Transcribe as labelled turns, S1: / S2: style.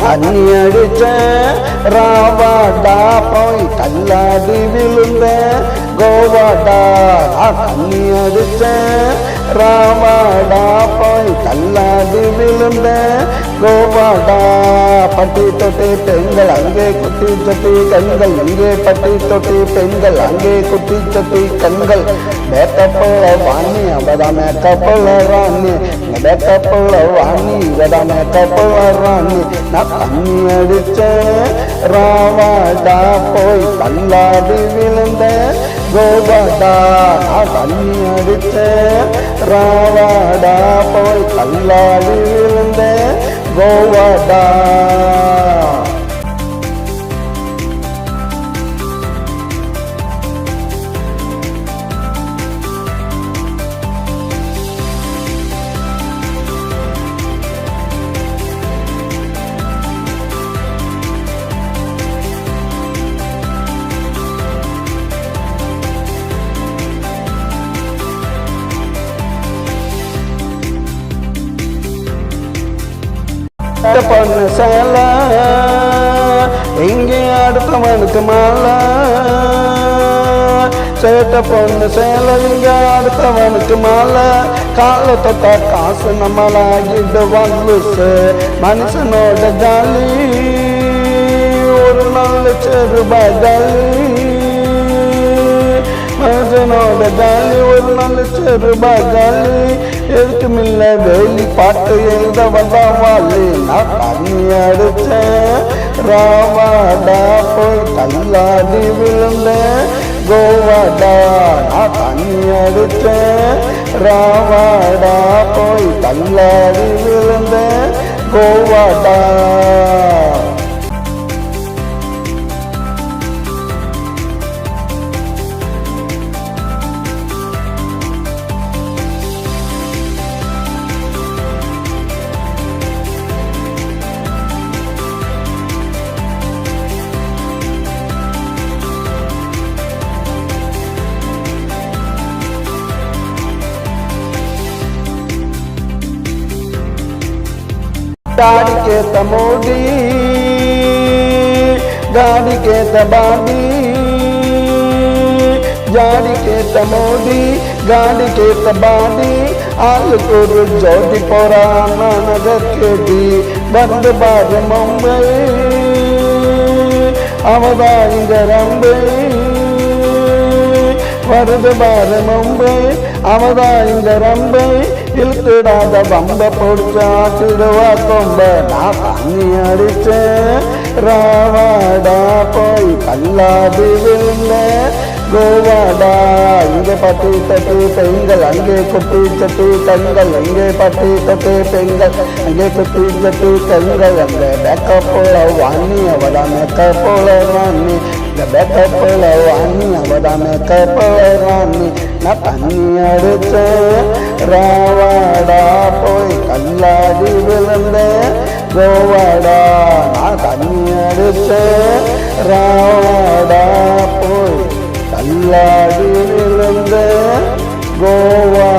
S1: தண்ணி அடிச்ச ராவாடா போய் கல்லாடி விழுந்த கோவாடா. நான் தண்ணி அடிச்ச ராமாடா போய். கல்லாடி விழுந்த கோபாடா பட்டி தொட்டி பெண்கள் அங்கே குட்டி தொட்டி கண்கள். இங்கே பட்டி தொட்டி பெண்கள் அங்கே குட்டி தொட்டி கண்கள். மேக்கப்போல வாணி அவதா மேக்கப்போல ராணி. மேக்கப்போல வாணி இவதா மேக்கப்போல ராணி. நான் தண்ணி அடிச்ச ராமாடா போய். கல்லாடி விழுந்த கோபாடா நான் தண்ணி அடிச்ச ராவாடா போய் கல்லாடி விழுந்த கோவாடா. பண்ண சேல. எங்கே அடுத்தவனுக்கு மாலை. சேட்ட பொண்ணு சேல இங்க அடுத்தவனுக்கு மாலை. காலை தொட்டா காசு நம்மளாகிட்டு வந்து மனுஷனோட ஜாலி. ஒரு நாள் ரூபாய் ஜாலி. மனுஷனோட ஜாலி ஒரு நாள் செருபா ஜாலி எதுக்குமில்ல வேலி பாட்டு எழுத வந்தாவாளி நான் தண்ணி அடிச்சேன் ராவாடா போய் தள்ளாடி விழுந்தேன். கோவாடா நான் தண்ணி அடிச்சேன் ராவாடா போய் தள்ளாடி விழுந்தேன். கோவாடா. దానికేత మోడీ దానికేత బాబీ జానికేత మోడీ గాలికేత బాబీ ఆలుకూరు జోటి పురాణనగర్ కేటి వంద బారి ముంబై அவதா இந்த ரம்பை வருது பாரு மும்பை அவதா இந்த ரம்பை இழுத்துடாத பம்ப பொடிச்சாட்டிடுவா கொம்ப. நான் தண்ணி அடிச்சேன். ராவாடா போய் கல்லாது விழுந்தேன். கோவாடா இங்கே பட்டி தட்டி பெண்கள் அங்கே குட்டி சட்டி கண்கள் அங்கே பட்டி தட்டி பெண்கள் அங்கே குட்டி சட்டி கண்கள் அங்கே பேக்கப் போல வாங்கி அவதான் மேக்கப் போல ராணி இந்த பேக்கப் போல வாங்கி அவதான் மேக்கப் போல ராணி நான் தண்ணி அடிச்சேன் ராவாடா போய் கல்லாடி விழுந்தேன் கோவாடா நான் தண்ணி அடிச்சேன் ராவாடா போய் கல்லாடி விழுந்த கோவா